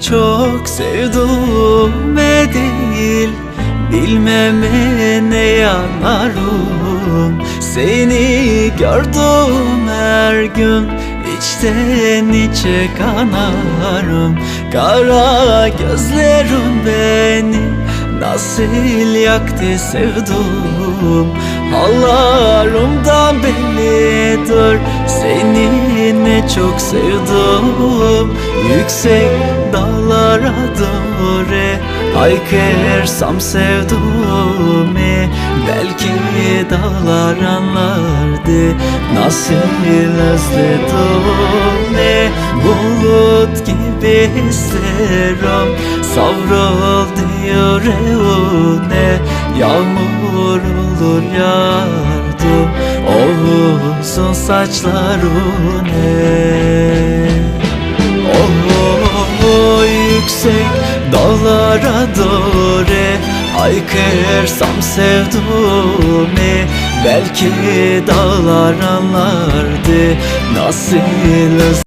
Çok sevduğume değil Bilmeme ne yanarım Seni gördüm her gün İçten içe kanarım. Kara gözlerim beni Nasıl yaktı sevdum Hallarımdan bellidir Seni çok sevdim. Yüksek dağlara doğru Haykırsam sevduğumu Belki dağlar anlardı Nasıl özledim. Bulut gibi isterim Savruldu yüreğine. Yağmur olur O uzun saçlarına Oh yüksek dağlara doğru. Haykırsam sevduğumu Belki dağlar anlardı. Nasıl